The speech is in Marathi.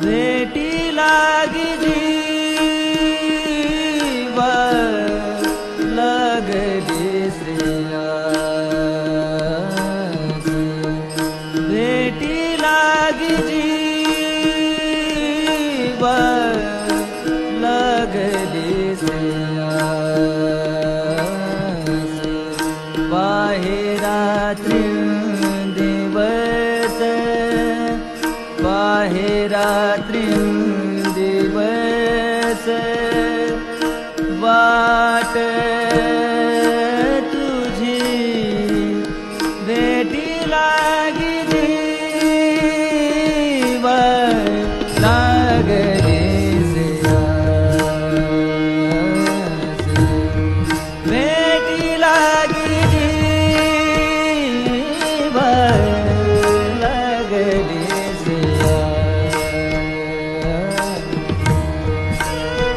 भेटी लागी जीव लगली श्रेयास। भेटी लागी जीव लगली श्रेयास। बाहेरात्री महे रात्रि दिवस वाट तुझी भेटी लागी जीव लागे।